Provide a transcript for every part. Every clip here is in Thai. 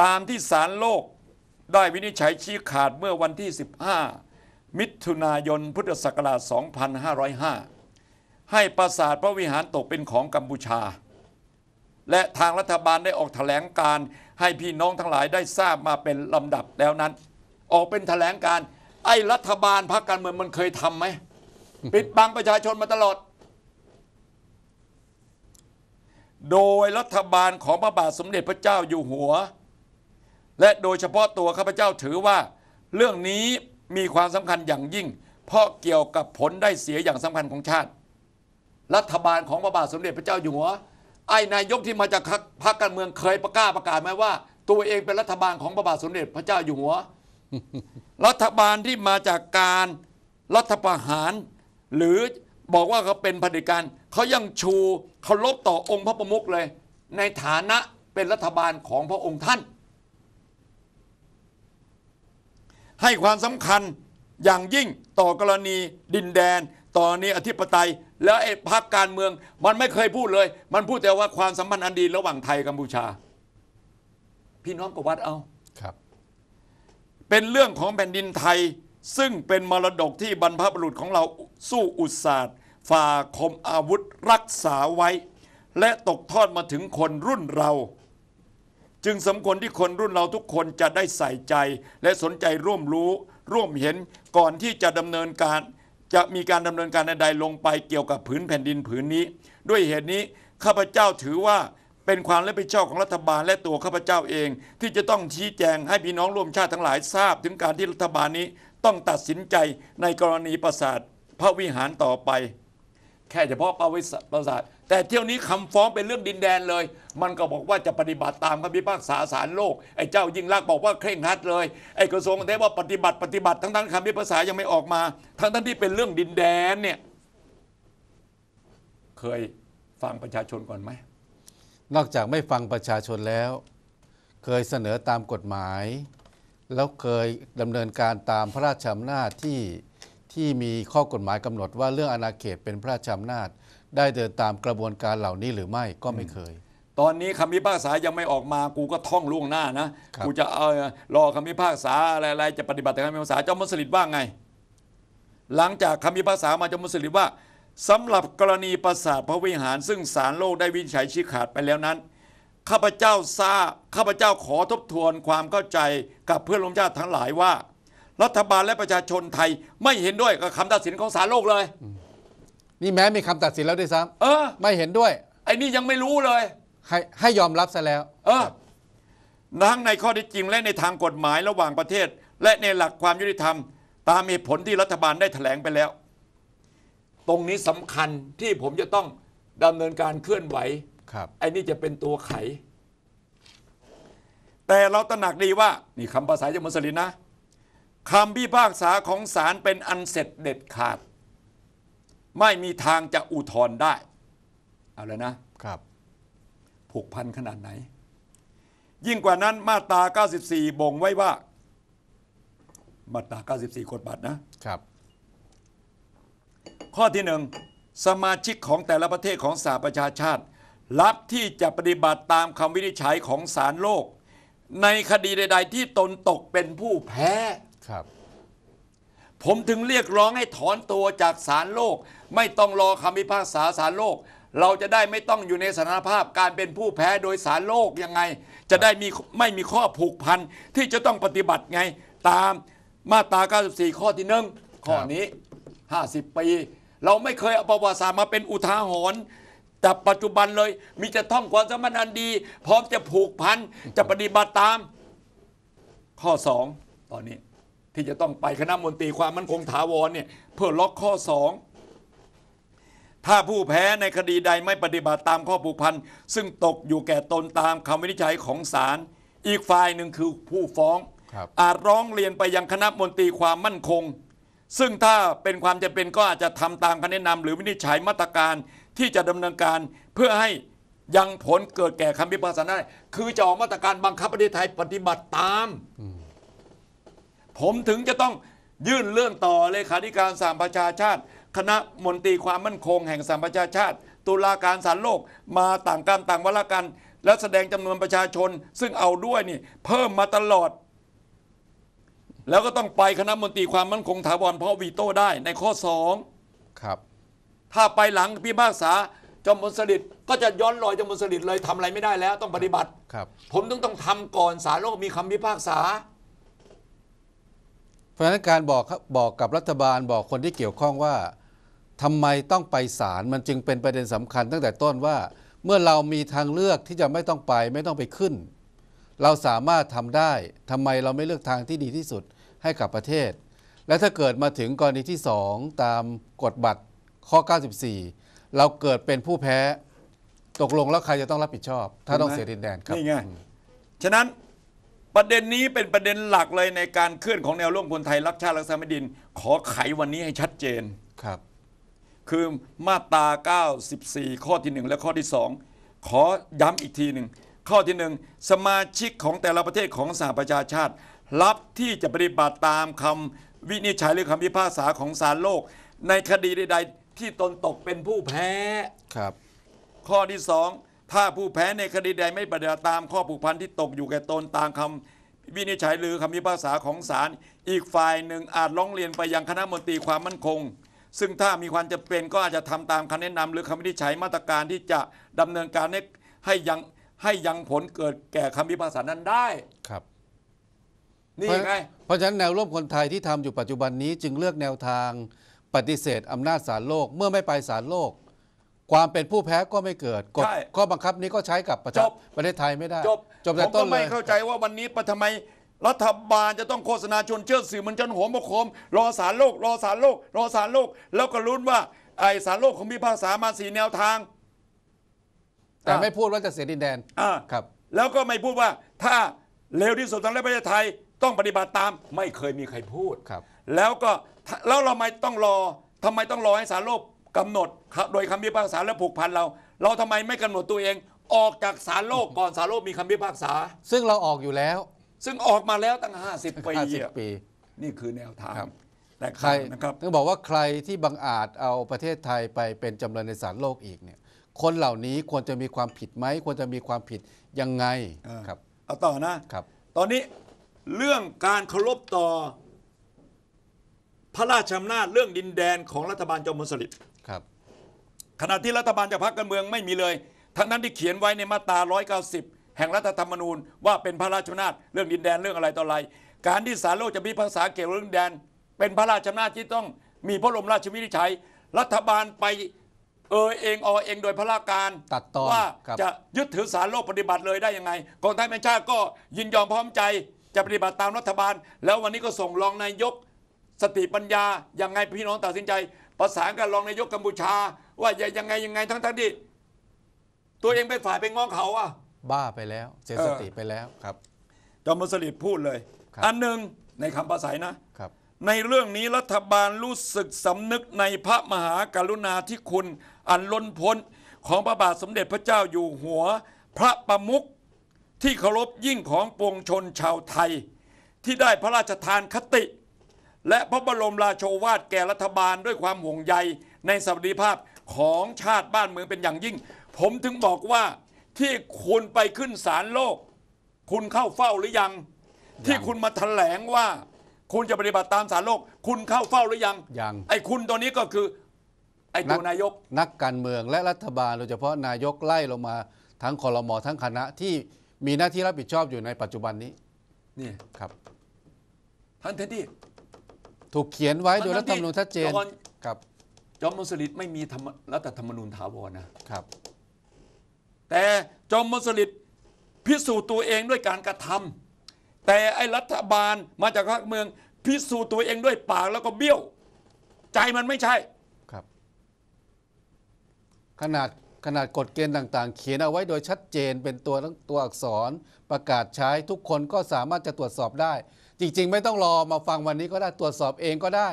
ตามที่ศาลโลกได้วินิจฉัยชี้ขาดเมื่อวันที่ 15 มิถุนายนพุทธศักราช 2505 ให้ปราสาทพระวิหารตกเป็นของกัมพูชา และทางรัฐบาลได้ออกแถลงการให้พี่น้องทั้งหลายได้ทราบมาเป็นลำดับแล้วนั้น ออกเป็นแถลงการ ไอ้รัฐบาลพรรคการเมืองมันเคยทำไหมปิดบังประชาชนมาตลอด โดยรัฐบาลของพระบาทสมเด็จพระเจ้าอยู่หัว และโดยเฉพาะตัวข้าพเจ้าถือว่า เรื่องนี้มีความสำคัญอย่างยิ่ง เพราะเกี่ยวกับผลได้เสียอย่างสำคัญของชาติ รัฐบาลของพระบาทสมเด็จพระเจ้าอยู่หัวไอ้นายกที่มาจากพรรคการเมืองเคยประกาศประกาศไหมว่า ตัวเองเป็นรัฐบาลของพระบาทสมเด็จพระเจ้าอยู่หัว รัฐบาลที่มาจากการรัฐประหาร หรือบอกว่าเขาเป็นเผด็จการเขายังชูเคารพต่อองค์พระประมุขเลย ในฐานะเป็นรัฐบาลของพระองค์ท่าน ให้ความสำคัญอย่างยิ่งต่อกรณีดินแดน ต่อกรณีอธิปไตย แล้วไอ้พรรคการเมือง มันไม่เคยพูดเลย มันพูดแต่ว่าความสัมพันธ์อันดีระหว่างไทยกัมพูชา พี่น้องก็วัดเอาครับ เป็นเรื่องของแผ่นดินไทย ซึ่งเป็นมรดกที่บรรพบุรุษของเราสู้อุตสาห์ฝ่าคมอาวุธรักษาไว้ และตกทอดมาถึงคนรุ่นเรา จึงสมควรที่คนรุ่นเราทุกคนจะได้ใส่ใจ และสนใจร่วมรู้ ร่วมเห็นก่อนที่จะดำเนินการ จะมีการดำเนินการใดๆลงไปเกี่ยวกับผืนแผ่นดินผืนนี้ ด้วยเหตุนี้ข้าพเจ้าถือว่าเป็นความรับผิดชอบของรัฐบาลและตัวข้าพเจ้าเอง ที่จะต้องชี้แจงให้พี่น้องร่วมชาติทั้งหลายทราบ ถึงการที่รัฐบาลนี้ต้องตัดสินใจในกรณีประสาทพระวิหารต่อไป แค่เฉพาะประวัติประสาทแต่เที่ยวนี้คำฟ้องเป็นเรื่องดินแดนเลย มันก็บอกว่าจะปฏิบัติตามคำพิพากษาศาลโลกไอ้เจ้ายิ่งลักษณ์บอกว่าเคร่งครัดเลยไอ้กระทรวงเทว่าปฏิบัติปฏิบัติทั้งทั้งคำพิพากษายังไม่ออกมา ทั้งทั้งที่เป็นเรื่องดินแดนเนี่ยเคยฟังประชาชนก่อนไหมนอกจากไม่ฟังประชาชนแล้ว เคยเสนอตามกฎหมาย แล้วเคยดำเนินการตามพระราชอำนาจที่ ที่มีข้อกฎหมายกำหนดว่าเรื่องอาณาเขตเป็นพระราชอำนาจ ได้เดินตามกระบวนการเหล่านี้หรือไม่ก็ไม่เคย ตอนนี้คำพิพากษายังไม่ออกมากูก็ท่องล่วงหน้านะครับกูจะเอารอคำพิพากษาอะไรๆจะปฏิบัติตามคำพิพากษาเจ้ามุสลิมว่าไง หลังจากคำพิพากษามาเจ้ามุสลิมว่าสำหรับกรณีประสาทพระวิหารซึ่งศาลโลกได้วินิจฉัยชี้ขาดไปแล้วนั้นข้าพเจ้าทราบข้าพเจ้าขอทบทวนความเข้าใจกับเพื่อนร่วมชาติทั้งหลายว่า รัฐบาลและประชาชนไทย ไม่เห็นด้วยกับคำตัดสินของศาลโลกเลย นี่แม้มีคำตัดสินแล้วด้วยซ้เออำไม่เห็นด้วย ไอ้นี่ยังไม่รู้เลย ให้ให้ยอมรับซะแล้ว เออทั้งในข้อที่จริงและในทางกฎหมายระหว่างประเทศ และในหลักความยุติธรรม ตามเหตุผลที่รัฐบาลได้แถลงไปแล้ว ตรงนี้สำคัญที่ผมจะต้องดำเนินการเคลื่อนไหว ครับ ไอ้นี่จะเป็นตัวไข แต่เราตระหนักดีว่า นี่คำภาษาจากมุสลิมนะ คำพิพากษาของศาลเป็นอันเสร็จเด็ดขาด ไม่มีทางจะอุทธรณ์ได้ เอาแล้วนะครับ ผูกพันขนาดไหน ยิ่งกว่านั้นมาตรา 94 บ่งไว้ว่า มาตรา 94กฎบัตรนะครับ ข้อที่หนึ่งสมาชิกของแต่ละประเทศของสหประชาชาติ รับที่จะปฏิบัติตามคำวินิจฉัยของศาลโลก ในคดีใด ๆ ที่ตนตกเป็นผู้แพ้ ครับ ผมถึงเรียกร้องให้ถอนตัวจากศาลโลก ไม่ต้องรอคำพิพากษาศาลโลก เราจะได้ไม่ต้องอยู่ในสถานภาพการเป็นผู้แพ้โดยศาลโลกยังไง จะได้มีไม่มีข้อผูกพันที่จะต้องปฏิบัติไง ตามมาตรา 94 ข้อที่หนึ่งข้อนี้ 50 ปี เราไม่เคยเอาประวัติศาสตร์มาเป็นอุทาหรณ์แต่ปัจจุบันเลยมีจะท่องความสมพันธ์อันดี พร้อมจะผูกพันจะปฏิบัติตาม ข้อ 2 ตอนนี้ ที่จะต้องไปคณะมนตรีความมั่นคงถาวรเนี่ยเพื่อล็อกข้อ 2 ถ้าผู้แพ้ในคดีใดไม่ปฏิบัติตามข้อผูกพัน ซึ่งตกอยู่แก่ตนตามคำวินิจฉัยของศาลอีกฝ่ายหนึ่งคือผู้ฟ้องครับอาจร้องเรียนไปยังคณะมนตรีความมั่นคง ซึ่งถ้าเป็นความจำเป็นก็อาจจะทำตามคำแนะนำหรือวินิจฉัยมาตรการที่จะดำเนินการเพื่อให้ยังผลเกิดแก่คำพิพากษาได้ คือจะออกมาตรการบังคับประเทศไทยปฏิบัติตาม ผมถึงจะต้องยื่นเรื่องต่อเลขาธิการสหประชาชาติ คณะมนตรีความมั่นคงแห่งสหประชาชาติ ตุลาการศาลโลกมาต่างกรรมต่างวาระกัน แล้วแสดงจำนวนประชาชน ซึ่งเอาด้วยนี่เพิ่มมาตลอด แล้วก็ต้องไปคณะมนตรีความมั่นคงถาวรเพราะวีโต้ได้ในข้อสองครับ ถ้าไปหลังพิพากษาจอมพลสฤษดิ์ก็จะย้อนรอยจอมพลสฤษดิ์เลยทำอะไรไม่ได้แล้วต้องปฏิบัติครับ ผมต้องต้องทำก่อนศาลโลกมีคำพิพากษา เพราะฉะนั้นการบอกบอกกับรัฐบาลบอกคนที่เกี่ยวข้องว่าทำไมต้องไปศาลมันจึงเป็นประเด็นสำคัญตั้งแต่ต้นว่า เมื่อเรามีทางเลือกที่จะไม่ต้องไปไม่ต้องไปขึ้น เราสามารถทำได้ทำไมเราไม่เลือกทางที่ดีที่สุดให้กับประเทศ และถ้าเกิดมาถึงกรณีที่ 2 ตามกฎบัตรข้อ 94 เราเกิดเป็นผู้แพ้ ตกลงแล้วใครจะต้องรับผิดชอบ ถ้าต้องเสียดินแดนครับนี่ไงฉะนั้น ประเด็นนี้เป็นประเด็นหลักเลยในการเคลื่อนของแนวร่วมคนไทยรักชาติรักษาแผ่นดิน ขอไขวันนี้ให้ชัดเจน ครับ คือมาตรา 94 ข้อที่ 1 และข้อที่ 2 ขอย้ำอีกทีหนึ่ง ข้อที่ 1 สมาชิกของแต่ละประเทศของสหประชาชาติ รับที่จะปฏิบัติตามคำวินิจฉัยหรือคำพิพากษาของศาลโลก ในคดีใด ๆ ที่ตนตกเป็นผู้แพ้ ครับ ข้อที่สอง ถ้าผู้แพ้ในคดีใดไม่ปฏิบัติตามข้อผูกพันที่ตกอยู่แก่ตนตามคำวินิจฉัยหรือคำพิพากษาของศาลอีกฝ่ายหนึ่งอาจร้องเรียนไปยังคณะมนตรีความมั่นคง ซึ่งถ้ามีความจำเป็นก็อาจจะทำตามคำแนะนำหรือคำวินิจฉัยมาตรการที่จะดำเนินการให้ให้ยังให้ยังผลเกิดแก่คำพิพากษานั้นได้ครับนี่ไงเพราะฉะนั้นแนวร่วมคนไทยที่ทำอยู่ปัจจุบันนี้จึงเลือกแนวทางปฏิเสธอำนาจศาลโลก เมื่อไม่ไปศาลโลก ความเป็นผู้แพ้ก็ไม่เกิดกฎใช่ข้อบังคับนี้ก็ใช้กับประชาจบประเทศไทยไม่ได้จบจบผแต่มต้ก็นเลไม่ย เข้าใจว่าวันนี้ปะทำไมรัฐบาลจะต้องโฆษณาชวนเชื่อสื่อมันจนหัวมะโคม รอสารโลก รอสารโลก รอสารโลก แล้วก็ลุ้นว่าไอสารโลกของมีภาษามาสีแนวทาง แต่ไม่พูดว่าจะเสียดินแดนอ่า ครับ แล้วก็ไม่พูดว่าถ้าเร็วที่สุดในประเทศไทยต้องปฏิบัติตาม ไม่เคยมีใครพูด ครับ แล้วก็แล้วเราไม่ต้องรอทำไมต้องรอให้สารโลก กำหนดครับโดยคำพิพากษาและผูกพันเรา เราทำไมไม่กำหนดตัวเอง ออกจากสารโลกก่อนสารโลกมีคำพิพากษา ซึ่งเราออกอยู่แล้ว ซึ่งออกมาแล้วตั้ง 50 ปีอะ50 ปี นี่คือแนวทางครับแต่ใครนะครับต้องบอกว่าใครที่บังอาจเอาประเทศไทยไปเป็นจำเลยในศาลโลกอีกเนี่ยคนเหล่านี้ควรจะมีความผิดไหมควรจะมีความผิดยังไงอ่าครับเอาต่อนะครับ ตอนนี้เรื่องการเคารพต่อ พระราชอำนาจเรื่องดินแดนของรัฐบาลจอมพลสฤษดิ์ ครับขณะที่รัฐบาลจากพรรคการเมืองไม่มีเลย ทั้งนั้นที่เขียนไว้ในมาตรา 190 แห่งรัฐธรรมนูญ ว่าเป็นพระราชอำนาจเรื่องดินแดนเรื่องอะไรต่ออะไร การที่ศาลโลกจะมีภาษาเกี่ยวกับเรื่องดินแดน เป็นพระราชอำนาจที่ต้องมีพระบรมราชวินิจฉัย รัฐบาลไปเออเองออเองโดยพระราชการตัดตอนว่าครับจะยึดถือสารโลกปฏิบัติเลยได้ยังไงกองทัพแห่งชาติก็ยินยอมพร้อมใจจะปฏิบัติตามรัฐบาล แล้ววันนี้ก็ส่งรองนายกสติปัญญายังไงพี่น้องตัดสินใจ ประสานกับรองนายกกัมพูชา ว่าจะยังไงยังไงทั้งทั้งๆที่ตัวเองเป็นฝ่ายไปง้อเขาอะ บ้าไปแล้วเสียเออสติไปแล้วครับ จอมพลสฤษดิ์พูดเลย ครับ อันหนึ่งในคำภาษานะครับ ในเรื่องนี้รัฐบาลรู้สึกสำนึกในพระมหากรุณาธิคุณอันล้นพ้นของพระบาทสมเด็จพระเจ้าอยู่หัว พระประมุขที่เคารพยิ่งของปวงชนชาวไทย ที่ได้พระราชทานคติ และพระบรมราโชวาทแก่รัฐบาลด้วยความห่วงใยในสวัสดิภาพของชาติบ้านเมืองเป็นอย่างยิ่ง ผมถึงบอกว่าที่คุณไปขึ้นศาลโลก คุณเข้าเฝ้าหรือยัง ที่คุณมาแถลงว่า คุณจะปฏิบัติตามสารโลก คุณเข้าเฝ้าหรือยังยัง ไอ้คุณตัวนี้ก็คือ ไอ้ตัวนายก นักการเมืองและรัฐบาลโดยเฉพาะนายกไล่ลงมาทั้งคอรมอทั้งคณะที่มีหน้าที่รับผิดชอบอยู่ในปัจจุบันนี้นี่ครับท่านเทดดี้ ถูกเขียนไว้โดยทั้รังฐๆธรรมนูญชัดเจนที่ตอนครับ จอมพลสฤษดิ์ไม่มีธรรมรัฐธรรมนูญถาวรนะครับ แต่จอมพลสฤษดิ์พิสูจน์ตัวเองด้วยการกระทำแต่ไอ้รัฐบาลมาจากภาคเมืองพิสูจน์ตัวเองด้วยปากแล้วก็เบี้ยว ใจมันไม่ใช่ ครับ ขนาดขนาดกฎเกณฑ์ต่างๆ เขียนเอาไว้โดยชัดเจนเป็นตัวตัวอักษรประกาศใช้ทุกคนก็สามารถจะตรวจสอบได้ จริง ๆ ไม่ต้องรอมาฟังวันนี้ก็ได้ตรวจสอบเองก็ได้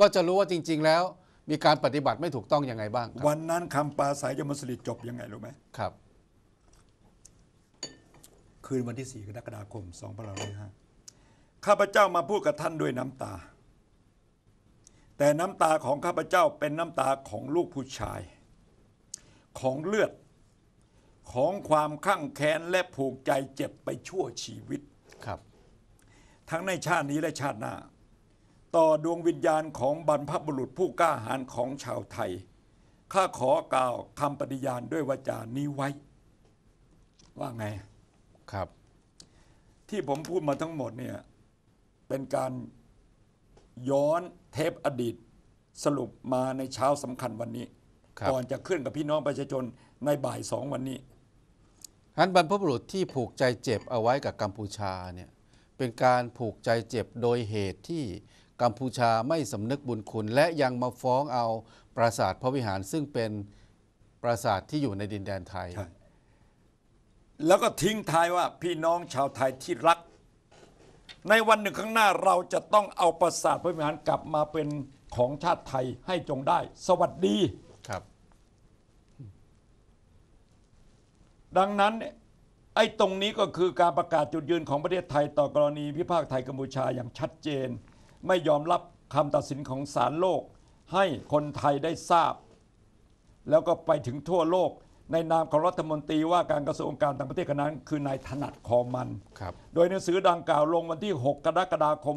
ก็จะรู้ว่าจริง ๆ แล้ว มีการปฏิบัติไม่ถูกต้องยังไงบ้างครับวันนั้นคำปราศัยจอมพลสฤษดิ์จบยังไงรู้ไหมครับ คืนวันที่ 4 กรกฎาคม 2505ข้าพเจ้ามาพูดกับท่านด้วยน้ำตา แต่น้ำตาของข้าพเจ้าเป็นน้ำตาของลูกผู้ชาย ของเลือด ของความข้างแค้นและผูกใจเจ็บไปชั่วชีวิตครับ ทั้งในชาตินี้และชาติหน้า ต่อดวงวิญญาณของบรรพบุรุษผู้กล้าหาญของชาวไทย ข้าขอกล่าวคำปฏิญาณด้วยวาจานี้ไว้ ว่าไงครับ ที่ผมพูดมาทั้งหมดเนี่ยเป็นการย้อนเทปอดีตสรุปมาในเช้าสำคัญวันนี้ครับก่อนจะขึ้นกับพี่น้องประชาชนในบ่ายสองวันนี้อันบรรพบุรุษที่ผูกใจเจ็บเอาไว้กับกัมพูชาเนี่ย เป็นการผูกใจเจ็บโดยเหตุที่กัมพูชาไม่สำนึกบุญคุณ และยังมาฟ้องเอาปราสาทพระวิหารซึ่งเป็นปราสาทที่อยู่ในดินแดนไทยใช่แล้วก็ทิ้งท้ายว่าพี่น้องชาวไทยที่รัก ในวันหนึ่งข้างหน้าเราจะต้องเอาปราสาทพระวิหารกลับมาเป็นของชาติไทยให้จงได้ สวัสดีครับ ดังนั้นเนี่ย ไอ้ตรงนี้ก็คือการประกาศจุดยืนของประเทศไทยต่อกรณีพิพากษาไทยกัมพูชาอย่างชัดเจน ไม่ยอมรับคำตัดสินของศาลโลก ให้คนไทยได้ทราบ แล้วก็ไปถึงทั่วโลก ในนามของรัฐมนตรีว่าการกระทรวงการต่างประเทศคนนั้น คือนายถนัดคอมันครับโดยหนังสือดังกล่าวลงวันที่ 6 กรกฎาคม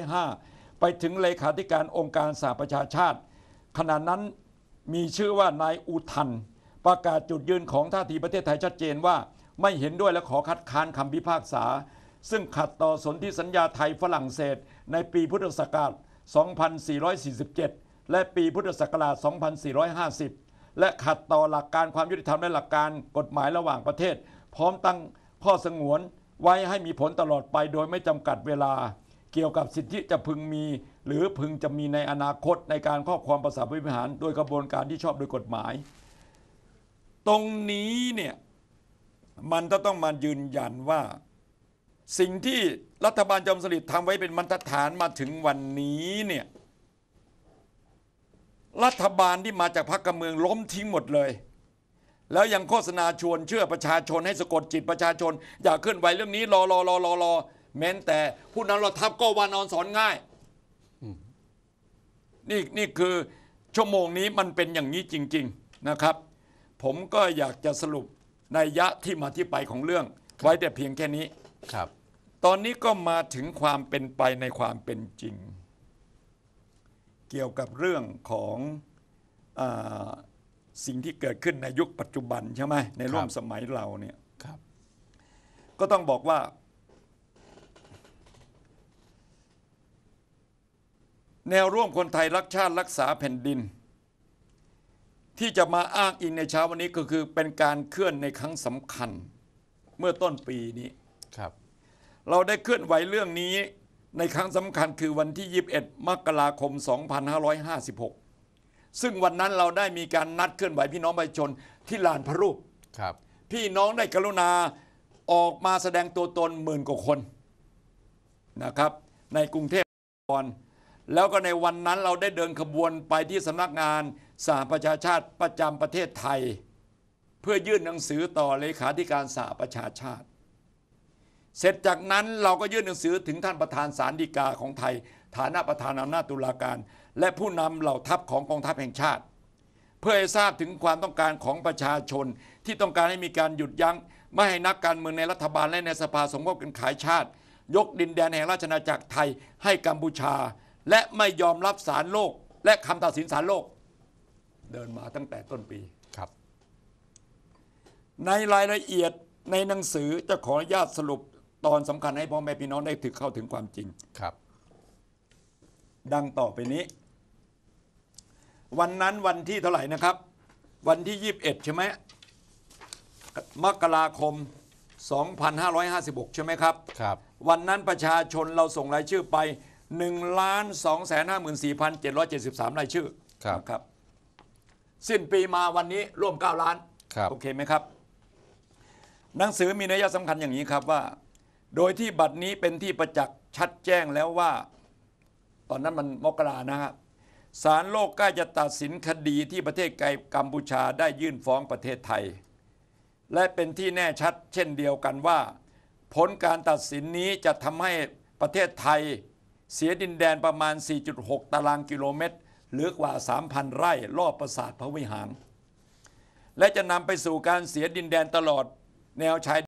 2505 ไปถึงเลขาธิการองค์การสหประชาชาติ ขณะนั้นมีชื่อว่านายอุทัน ประกาศจุดยืนของท่าทีประเทศไทยชัดเจนว่า ไม่เห็นด้วยและขอคัดค้านคำพิพากษา ซึ่งขัดต่อสนธิสัญญาไทยฝรั่งเศส ในปีพุทธศักราช 2447 และปีพุทธศักราช 2450 และขัดต่อหลักการความยุติธรรมและหลักการกฎหมายระหว่างประเทศ พร้อมตั้งข้อสงวนไว้ให้มีผลตลอดไปโดยไม่จำกัดเวลา เกี่ยวกับสิทธิจะพึงมี หรือพึงจะมีในอนาคตในการครอบครองประสาทวิหาร โดยกระบวนการที่ชอบโดยกฎหมาย ตรงนี้เนี่ย มันจะต้องมายืนยันว่า สิ่งที่รัฐบาลจอมสลิดทำไว้เป็นบรรทัดฐานมาถึงวันนี้เนี่ยรัฐบาลที่มาจากพรรคการเมืองล้มทิ้งหมดเลย แล้วยังโฆษณาชวนเชื่อประชาชนให้สะกดจิตประชาชน อย่าเคลื่อนไหวเรื่องนี้รอรอรอรอรอแม้นแต่ผู้นั้นเราทับก็วานอนสอนง่ายนี่นี่คือชั่วโมงนี้มันเป็นอย่างนี้จริง ๆนะครับ ผมก็อยากจะสรุป นยยะที่มาที่ไปของเรื่อง ไว้แต่เพียงแค่นี้ ครับ ตอนนี้ก็มาถึงความเป็นไปในความเป็นจริง เกี่ยวกับเรื่องของอาสิ่งที่เกิดขึ้นในยุคปัจจุบันใช่ไหมในร่วมครับสมัยเราเนี่ยครับ ก็ต้องบอกว่า แนวร่วมคนไทยรักชาติรักษาแผ่นดิน ที่จะมาอ้างอิงในเช้าวันนี้ก็คือเป็นการเคลื่อนในครั้งสำคัญ เมื่อต้นปีนี้ครับ เราได้เคลื่อนไหวเรื่องนี้ในครั้งสำคัญคือวันที่ 21 มกราคม 2556 ซึ่งวันนั้นเราได้มีการนัดเคลื่อนไหวพี่น้องประชาชนที่ลานพระรูปครับ พี่น้องได้กรุณาออกมาแสดงตัวตนหมื่นกว่าคนนะครับ ในกรุงเทพมหานคร แล้วก็ในวันนั้นเราได้เดินขบวนไปที่สำนักงานสหประชาชาติประจำประเทศไทย เพื่อยื่นหนังสือต่อเลขาธิการสหประชาชาติ เสร็จจากนั้นเราก็ยื่นหนังสือถึงท่านประธานศาลฎีกาของไทย ฐานะประธานอำนาจตุลาการ และผู้นำเหล่าทัพของกองทัพแห่งชาติ เพื่อให้ทราบถึงความต้องการของประชาชนที่ต้องการให้มีการหยุดยั้งไม่ให้นักการเมืองในรัฐบาลและในสภาสมคบกันขายชาติ ยกดินแดนแห่งราชอาณาจักรไทยให้กัมพูชา และไม่ยอมรับสารโลก และคำตัดสินสารโลก เดินมาตั้งแต่ต้นปีครับ ในรายละเอียดในหนังสือจะขออนุญาตสรุปตอนสำคัญให้พ่อแม่พี่น้องได้ถึงเข้าถึงความจริงครับ ดังต่อไปนี้ วันนั้นวันที่เท่าไหร่นะครับ วันที่ 21 ใช่ไหมมกราคม 2556 ใช่ไหมครับ ครับ วันนั้นประชาชนเราส่งรายชื่อไป 1 2 5 4 7 7 3รายชื่อครับนะครับ สิ้นปีมาวันนี้ร่วม 9 ล้านครับโอเคไหมครับ หนังสือมีนัยสำคัญอย่างนี้ครับว่า โดยที่บัตรนี้เป็นที่ประจักษ์ชัดแจ้งแล้วว่า ตอนนั้นมันมกรานะครับศาลโลกใกล้จะตัดสินคดีที่ประเทศไกกัมพูชาได้ยื่นฟ้องประเทศไทย และเป็นที่แน่ชัดเช่นเดียวกันว่า ผลการตัดสินนี้จะทำให้ประเทศไทย เสียดินแดนประมาณ 4.6 ตารางกิโลเมตร หรือกว่า 3,000 ไร่รอบปราสาทพระวิหาร และจะนำไปสู่การเสียดินแดนตลอดแนวชาย